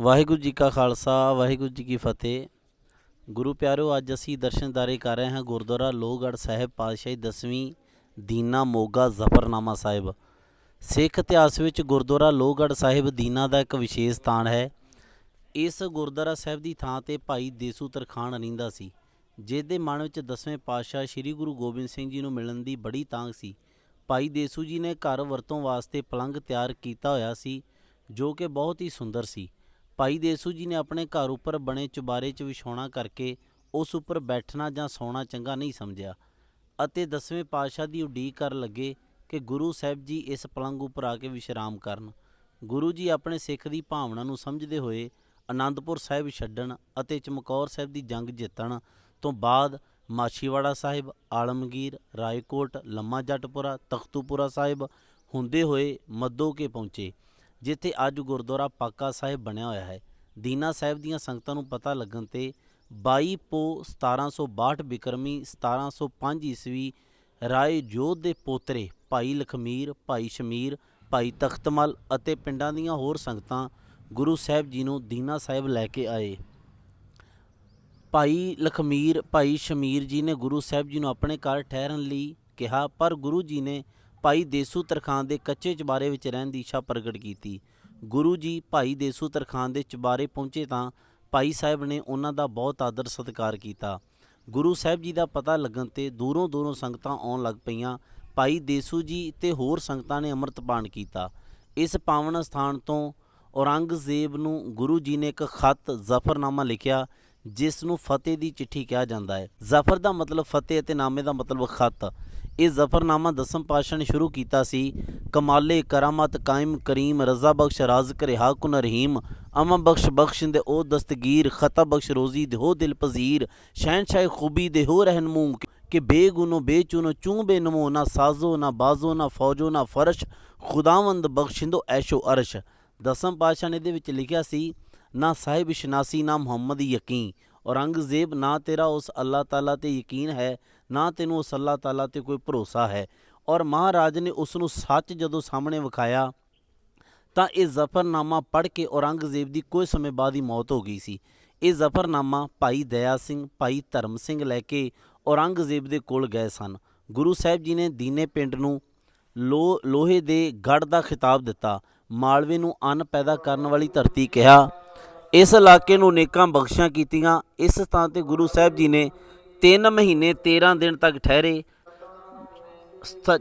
ਵਾਹਿਗੁਰੂ ਜੀ ਕਾ ਖਾਲਸਾ, ਵਾਹਿਗੁਰੂ ਜੀ ਕੀ ਫਤਿਹ। ਗੁਰੂ ਪਿਆਰਿਓ ਅੱਜ ਅਸੀਂ ਦਰਸ਼ਨਦਾਰੇ ਕਰ ਰਹੇ ਹਾਂ ਗੁਰਦੁਆਰਾ ਲੋਹਗੜ੍ਹ ਸਾਹਿਬ ਪਾਤਸ਼ਾਹੀ ਦਸਵੀਂ ਦੀਨਾ ਮੋਗਾ ਜ਼ਫਰਨਾਮਾ ਸਾਹਿਬ। ਸਿੱਖ ਇਤਿਹਾਸ ਵਿੱਚ ਗੁਰਦੁਆਰਾ ਲੋਹਗੜ੍ਹ ਸਾਹਿਬ ਦੀਨਾ ਦਾ ਇੱਕ ਵਿਸ਼ੇਸ਼ ਸਥਾਨ ਹੈ। ਇਸ ਗੁਰਦੁਆਰਾ ਸਾਹਿਬ ਦੀ ਥਾਂ ਤੇ ਭਾਈ ਦੇਸੂ ਤਰਖਾਣ ਰਹਿੰਦਾ ਸੀ ਜਿਸ ਦੇ ਮਨ ਵਿੱਚ ਦਸਵੇਂ ਪਾਤਸ਼ਾਹ ਸ੍ਰੀ ਗੁਰੂ ਗੋਬਿੰਦ ਸਿੰਘ ਜੀ ਨੂੰ ਮਿਲਣ ਦੀ ਬੜੀ ਤਾਂਘ ਸੀ। ਭਾਈ ਦੇਸੂ ਜੀ ਨੇ ਘਰ ਵਰਤੋਂ ਵਾਸਤੇ ਪਲੰਘ ਤਿਆਰ ਕੀਤਾ ਹੋਇਆ ਸੀ, ਜੋ ਕਿ ਬਹੁਤ ਹੀ ਸੁੰਦਰ ਸੀ। ਭਾਈ ਦੇਸੂ ਜੀ ਨੇ ਆਪਣੇ ਘਰ ਉੱਪਰ ਬਣੇ ਚੁਬਾਰੇ 'ਚ ਵਿਛਾਉਣਾ ਕਰਕੇ ਉਸ ਉੱਪਰ ਬੈਠਣਾ ਜਾਂ ਸੌਣਾ ਚੰਗਾ ਨਹੀਂ ਸਮਝਿਆ ਅਤੇ ਦਸਵੇਂ ਪਾਤਸ਼ਾਹ ਦੀ ਉਡੀਕ ਕਰਨ ਲੱਗੇ ਕਿ ਗੁਰੂ ਸਾਹਿਬ ਜੀ ਇਸ ਪਲੰਗ ਉੱਪਰ ਆ ਕੇ ਵਿਸ਼ਰਾਮ ਕਰਨ। ਗੁਰੂ ਜੀ ਆਪਣੇ ਸਿੱਖ ਦੀ ਭਾਵਨਾ ਨੂੰ ਸਮਝਦੇ ਹੋਏ ਆਨੰਦਪੁਰ ਸਾਹਿਬ ਛੱਡਣ ਅਤੇ ਚਮਕੌਰ ਸਾਹਿਬ ਦੀ ਜੰਗ ਜਿੱਤਣ ਤੋਂ ਬਾਅਦ ਮਾਛੀਵਾੜਾ ਸਾਹਿਬ, ਆਲਮਗੀਰ, ਰਾਏਕੋਟ, ਲੰਮਾ ਜੱਟਪੁਰਾ, ਤਖਤੂਪੁਰਾ ਸਾਹਿਬ ਹੁੰਦੇ ਹੋਏ ਮੱਦੋਕੇ ਪਹੁੰਚੇ। ਜਿੱਥੇ ਅੱਜ ਗੁਰਦੁਆਰਾ ਪਾਕਾ ਸਾਹਿਬ ਬਣਿਆ ਹੋਇਆ ਹੈ। ਦੀਨਾ ਸਾਹਿਬ ਦੀਆਂ ਸੰਗਤਾਂ ਨੂੰ ਪਤਾ ਲੱਗਣ ਤੇ 22 ਪੋ 1762 ਬਿਕਰਮੀ 1705 ਈਸਵੀ ਰਾਏ ਜੋਧ ਦੇ ਪੋਤਰੇ ਭਾਈ ਲਖਮੀਰ, ਭਾਈ ਸ਼ਮੀਰ, ਭਾਈ ਤਖਤਮਲ ਅਤੇ ਪਿੰਡਾਂ ਦੀਆਂ ਹੋਰ ਸੰਗਤਾਂ ਗੁਰੂ ਸਾਹਿਬ ਜੀ ਨੂੰ ਦੀਨਾ ਸਾਹਿਬ ਲੈ ਕੇ ਆਏ। ਭਾਈ ਲਖਮੀਰ, ਭਾਈ ਸ਼ਮੀਰ ਜੀ ਨੇ ਗੁਰੂ ਸਾਹਿਬ ਜੀ ਨੂੰ ਆਪਣੇ ਘਰ ਠਹਿਰਨ ਲਈ ਕਿਹਾ, ਪਰ ਗੁਰੂ ਜੀ ਨੇ ਭਾਈ ਦੇਸੂ ਤਰਖਾਨ ਦੇ ਕੱਚੇ ਚੁਬਾਰੇ ਵਿੱਚ ਰਹਿਣ ਦੀ ਇੱਛਾ ਪ੍ਰਗਟ ਕੀਤੀ। ਗੁਰੂ ਜੀ ਭਾਈ ਦੇਸੂ ਤਰਖਾਨ ਦੇ ਚੁਬਾਰੇ ਪਹੁੰਚੇ ਤਾਂ ਭਾਈ ਸਾਹਿਬ ਨੇ ਉਹਨਾਂ ਦਾ ਬਹੁਤ ਆਦਰ ਸਤਿਕਾਰ ਕੀਤਾ। ਗੁਰੂ ਸਾਹਿਬ ਜੀ ਦਾ ਪਤਾ ਲੱਗਣ ਤੇ ਦੂਰੋਂ ਦੂਰੋਂ ਸੰਗਤਾਂ ਆਉਣ ਲੱਗ ਪਈਆਂ। ਭਾਈ ਦੇਸੂ ਜੀ ਤੇ ਹੋਰ ਸੰਗਤਾਂ ਨੇ ਅੰਮ੍ਰਿਤਪਾਨ ਕੀਤਾ। ਇਸ ਪਾਵਨ ਸਥਾਨ ਤੋਂ ਔਰੰਗਜ਼ੇਬ ਨੂੰ ਗੁਰੂ ਜੀ ਨੇ ਇੱਕ ਖਤ ਜ਼ਫਰਨਾਮਾ ਲਿਖਿਆ। ਜਿਸ ਨੂੰ ਫਤਿਹ ਦੀ ਚਿੱਠੀ ਕਿਹਾ ਜਾਂਦਾ ਹੈ। ਜ਼ਫਰ ਦਾ ਮਤਲਬ ਫਤਿਹ ਅਤੇ ਨਾਮੇ ਦਾ ਮਤਲਬ ਖਤ। ਇਹ ਜ਼ਫਰਨਾਮਾ ਦਸਮ ਪਾਤਸ਼ਾਹ ਨੇ ਸ਼ੁਰੂ ਕੀਤਾ ਸੀ, ਕਮਾਲੇ, ਕਰਾਮਤ, ਕਾਇਮ, ਕਰੀਮ, ਰਜ਼ਾ ਬਖਸ਼, ਰਾਜ਼ਕ, ਰਿਹਾ, ਕੁਨ, ਰਹੀਮ ਅਮਾ ਬਖਸ਼ ਬਖਸ਼ਿੰਦੇ ਉਹ ਦਸਤਗੀਰ, ਖਤਾ ਬਖਸ਼, ਰੋਜ਼ੀ, ਦੇ ਹੋ ਦਿਲ ਪਜ਼ੀਰ ਸ਼ਹਿਨशाह ਖੂਬੀ, ਦੇ ਹੋ ਰਹਿਨਮੂ ਕਿ ਬੇਗੁਨੋ, ਬੇਚੁਨੋ, ਚੂੰ ਬੇਨਮੋ, ਨਾ ਸਾਜ਼ੋ, ਨਾ ਬਾਜ਼ੋ, ਨਾ ਫੌਜੋ, ਨਾ ਫਰਸ਼, ਖੁਦਾਵੰਦ ਬਖਸ਼ਿੰਦੋ, ਐਸ਼ੋ, ਅਰਸ਼। ਦਸਮ ਪਾਤਸ਼ਾਹ ਨੇ ਇਹਦੇ ਵਿੱਚ ਲਿਖਿਆ ਸੀ ਨਾ ਸਾਹਿਬ ਸ਼ਨਾਸੀ, ਨਾ ਮੁਹੰਮਦ ਯਕੀਨ। ਔਰੰਗਜ਼ੇਬ, ਨਾ ਤੇਰਾ ਉਸ ਅੱਲਾਹ ਤਾਲਾ ਤੇ ਯਕੀਨ ਹੈ, ਨਾ ਤੈਨੂੰ ਉਸ ਅੱਲਾਹ ਤਾਲਾ ਤੇ ਕੋਈ ਭਰੋਸਾ ਹੈ। ਔਰ ਮਹਾਰਾਜ ਨੇ ਉਸ ਨੂੰ ਸੱਚ ਜਦੋਂ ਸਾਹਮਣੇ ਵਿਖਾਇਆ, ਤਾਂ ਇਹ ਜ਼ਫਰਨਾਮਾ ਪੜ੍ਹ ਕੇ ਔਰੰਗਜ਼ੇਬ ਦੀ ਕੁਝ ਸਮੇਂ ਬਾਅਦ ਹੀ ਮੌਤ ਹੋ ਗਈ ਸੀ। ਇਹ ਜ਼ਫਰਨਾਮਾ ਭਾਈ ਦਇਆ ਸਿੰਘ, ਭਾਈ ਧਰਮ ਸਿੰਘ ਲੈ ਕੇ ਔਰੰਗਜ਼ੇਬ ਦੇ ਕੋਲ ਗਏ ਸਨ। ਗੁਰੂ ਸਾਹਿਬ ਜੀ ਨੇ ਦੀਨੇ ਪਿੰਡ ਨੂੰ ਲੋ, ਲੋਹੇ ਦੇ ਗੜ ਦਾ ਖਿਤਾਬ ਦਿੱਤਾ। ਮਾਲਵੇ ਨੂੰ ਅੰਨ ਪੈਦਾ ਕਰਨ ਵਾਲੀ ਧਰਤੀ ਕਿਹਾ ਇਸ ਇਲਾਕੇ ਨੂੰ ਨੇਕਾਂ ਬਖਸ਼ਾਂ ਕੀਤੀਆਂ। ਇਸ ਥਾਂ ਤੇ ਗੁਰੂ ਸਾਹਿਬ ਜੀ ਨੇ 3 ਮਹੀਨੇ 13 ਦਿਨ ਤੱਕ ਠਹਿਰੇ।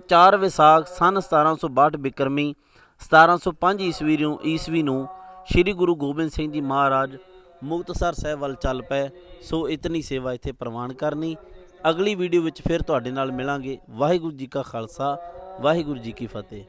4 ਵਿਸਾਖ ਸਨ 1762 ਬਿਕਰਮੀ 1705 ਈਸਵੀ ਨੂੰ ਈਸਵੀ ਨੂੰ ਸ੍ਰੀ ਗੁਰੂ ਗੋਬਿੰਦ ਸਿੰਘ ਜੀ ਮਹਾਰਾਜ ਮੁਕਤਸਰ ਸਾਹਿਬ ਵੱਲ ਚੱਲ ਪਏ। ਸੋ ਇਤਨੀ ਸੇਵਾ ਇੱਥੇ ਪ੍ਰਵਾਨ ਕਰਨੀ। ਅਗਲੀ ਵੀਡੀਓ ਵਿੱਚ ਫਿਰ ਤੁਹਾਡੇ ਨਾਲ ਮਿਲਾਂਗੇ। ਵਾਹਿਗੁਰੂ ਜੀ ਕਾ ਖਾਲਸਾ, ਵਾਹਿਗੁਰੂ ਜੀ ਕੀ ਫਤਿਹ।